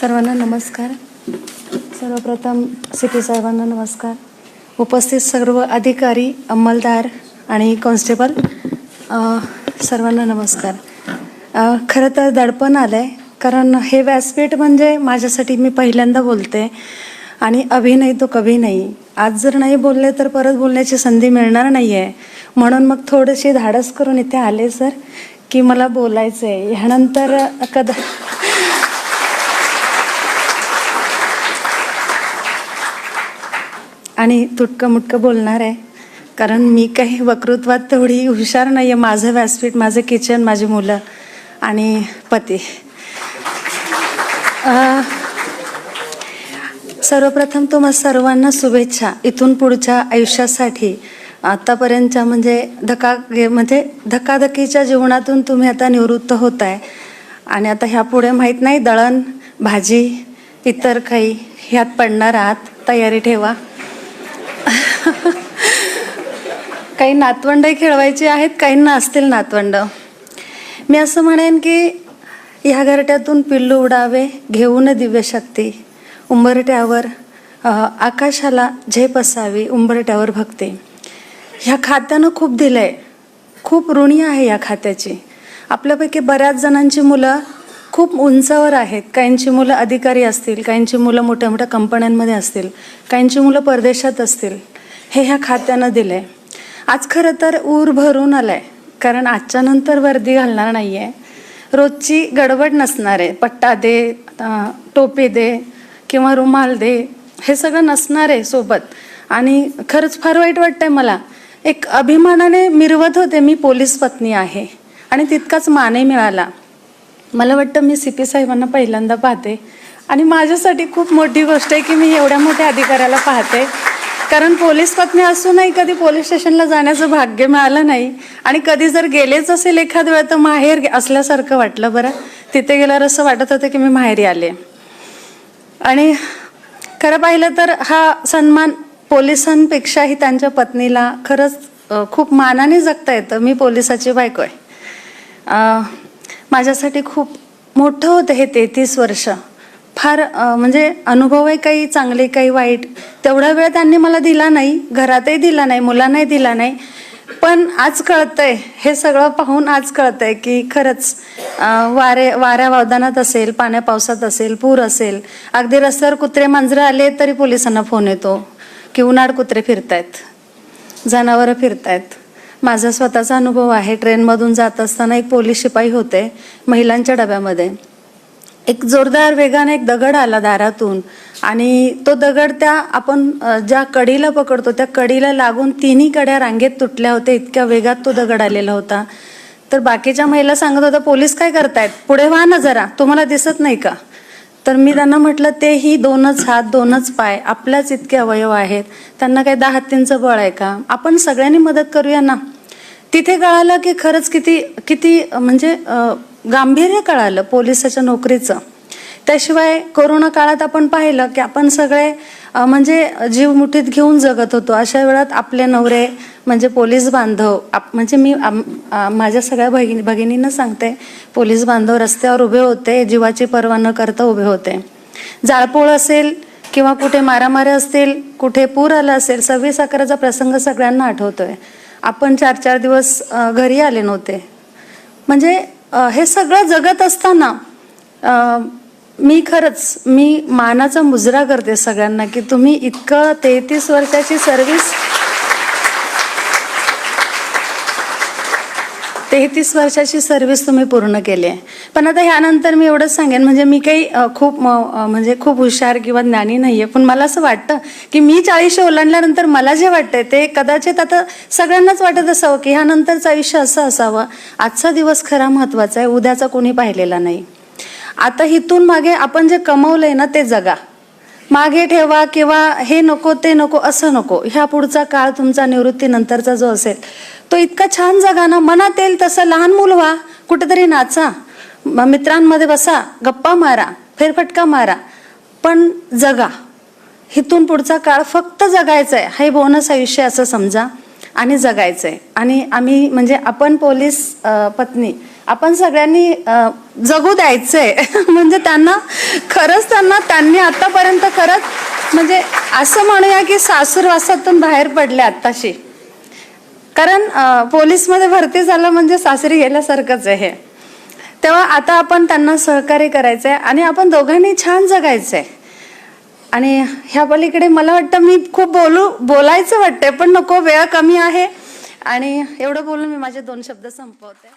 सर्वांना नमस्कार. सर्वप्रथम सिटी साहेबांना नमस्कार. उपस्थित सर्व अधिकारी अंमलदार आणि कॉन्स्टेबल सर्वांना नमस्कार. खरं तर दडपण आलं आहे कारण हे व्यासपीठ म्हणजे माझ्यासाठी मी पहिल्यांदा बोलते आणि अभिनय तो कभी नाही. आज जर नाही बोलले तर परत बोलण्याची संधी मिळणार नाही आहे म्हणून मग थोडीशी धाडस करून इथे आले सर की मला बोलायचं आहे ह्यानंतर कदा आणि तुटकं मुटकं बोलणार आहे. कारण मी काही वक्तृत्वात तेवढी हुशार नाही आहे माझं व्यासपीठ माझं किचन माझी मुलं आणि पती. सर्वप्रथम तुम्हा सर्वांना शुभेच्छा. इथून पुढच्या आयुष्यासाठी आत्तापर्यंतच्या म्हणजे धका म्हणजे धकाधकीच्या जीवनातून तुम्ही आता निवृत्त होत आहे आणि आता ह्यापुढे माहीत नाही दळण भाजी इतर काही ह्यात पडणार आहात. तयारी ठेवा. काही नातवंडही खेळवायचे आहेत काहींना असतील नातवंड. मी असं म्हणेन की ह्या घरट्यातून पिल्लू उडावे घेऊन दिव्यशक्ती. उंबरट्यावर आकाशाला झेप असावी उंबरट्यावर भक्ती. ह्या खात्यानं खूप दिलं आहे खूप ऋणी आहे या खात्याची. आपल्यापैकी बऱ्याच जणांची मुलं खूप उंचावर आहेत. काहींची मुलं अधिकारी असतील काहींची मुलं मोठ्या मोठ्या कंपन्यांमध्ये असतील काहींची मुलं परदेशात असतील. हे ह्या खात्यानं दिलं आहे आज खरं तर ऊर भरून आलं आहे कारण आजच्या नंतर वर्दी घालणार नाही आहे रोजची गडबड नसणार आहे. पट्टा दे टोपी दे किंवा रुमाल दे हे सगळं नसणार आहे सोबत. आणि खरंच फार वाईट वाटतंय मला. एक अभिमानाने मिरवत होते मी पोलीस पत्नी आहे. आणि तितकाच मानही मिळाला. मला वाटतं मी सी पी साहेबांना पहिल्यांदा पाहते. आणि माझ्यासाठी खूप मोठी गोष्ट आहे की मी एवढ्या मोठ्या अधिकाऱ्याला पाहते. कारण पोलीस पत्नी असूनही कधी पोलीस स्टेशनला जाण्याचं भाग्य मिळालं नाही. आणि कधी जर गेलेच असेल एखाद वेळ तर माहेर असल्यासारखं वाटलं बरं. तिथे गेल्यावर असं वाटत होतं की मी माहेरी आले. आणि खरं पाहिलं तर हा सन्मान पोलिसांपेक्षाही त्यांच्या पत्नीला खरंच खूप मानाने जगता येतं. मी पोलिसाची बायको आहे. माझ्यासाठी खूप मोठं होतं हे तेहतीस वर्ष. फार म्हणजे अनुभव आहे काही चांगले काही वाईट तेवढा वेळ त्यांनी मला दिला नाही. घरातही दिला नाही मुलांनाही दिला नाही. पण आज कळतंय हे सगळं पाहून आज कळतंय की खरंच वारे वाऱ्या वावदानात असेल पाण्या पावसात असेल पूर असेल अगदी रस्त्यावर कुत्रे मांजरे आले तरी पोलिसांना फोन येतो की उन्हाळ कुत्रे फिरतायत जनावरं फिरतायत. माझा स्वतःचा अनुभव आहे ट्रेनमधून जात असताना एक पोलीस शिपाई होते महिलांच्या डब्यामध्ये. एक जोरदार वेगाने एक दगड आला दारातून. आणि तो दगड त्या आपण ज्या कडीला पकडतो त्या कडीला लागून तिन्ही कड्या रांगेत तुटल्या होत्या. इतक्या वेगात तो दगड आलेला होता. तर बाकीच्या महिला सांगत होत्या पोलीस काय करतायत? पुढे व्हा ना जरा. तुम्हाला दिसत नाही का? तर मी त्यांना म्हटलं ते ही दोनच हात दोनच पाय. आपल्याच इतके अवयव आहेत. त्यांना काही दहा हत्तींचं बळ आहे का? आपण सगळ्यांनी मदत करूया ना. तिथे कळालं की खरंच किती किती म्हणजे गांभीर्य कळालं पोलिसाच्या नोकरीचं. त्याशिवाय कोरोना काळात आपण पाहिलं की आपण सगळे म्हणजे जीव मुठीत घेऊन जगत होतो. अशा वेळात आपले नवरे म्हणजे पोलीस बांधव आप म्हणजे मी माझ्या सगळ्या भगिनी भगिनींना सांगते पोलीस बांधव रस्त्यावर उभे होते जीवाची पर्वा न करता उभे होते. जाळपोळ असेल किंवा कुठे मारामारी असतील कुठे पूर आला असेल सव्वीस अकराचा प्रसंग सगळ्यांना आठवतोय. आपण चार चार दिवस घरी आले नव्हते. म्हणजे हे सगळं जगत असताना मी खरंच मी मानाचा मुजरा करते सगळ्यांना की तुम्ही इतकं तेहतीस वर्षाची सर्व्हिस तेहतीस वर्षाची सर्व्हिस तुम्ही पूर्ण केली आहे. पण आता ह्यानंतर मी एवढंच सांगेन म्हणजे मी काही खूप म्हणजे खूप हुशार किंवा ज्ञानी नाही आहे पण मला असं वाटतं की मी चाळीशी ओलांडल्यानंतर मला जे वाटतंय ते कदाचित आता सगळ्यांनाच वाटत असावं की ह्यानंतरचं आयुष्य असं असावं. आजचा दिवस खरा महत्त्वाचा आहे उद्याचा कोणी पाहिलेला नाही. आता इथून मागे आपण जे कमवलंय ना ते जगा. मागे ठेवा किंवा हे नको ते नको असं नको. ह्या पुढचा काळ तुमचा निवृत्तीनंतरचा जो असेल तो इतका छान जगा ना. मनात येईल तसं लहान मूल व्हा. कुठेतरी नाचा. म- मित्रांमध्ये बसा. गप्पा मारा. फेरफटका मारा. पण जगा. इथून पुढचा काळ फक्त जगायचा आहे हे बोनस आयुष्य असं समजा. आणि जगायचं आहे आणि आम्ही म्हणजे आपण पोलीस पत्नी आपण सगळ्यांनी जगू द्यायचंय. म्हणजे त्यांना खरंच त्यांना त्यांनी आतापर्यंत खरंच म्हणजे असं म्हणूया की सासूरवासातून बाहेर पडले आत्ताशी. कारण पोलीसमध्ये भरती झालं म्हणजे सासरी गेल्यासारखंच आहे हे. तेव्हा आता आपण त्यांना सहकार्य करायचंय आणि आपण दोघांनी छान जगायचंय. आणि ह्या पलीकडे मला वाटतं मी खूप बोलू बोलायचं वाटतंय पण नको वेळ कमी आहे. आणि एवढं बोलून मी माझे दोन शब्द संपवते.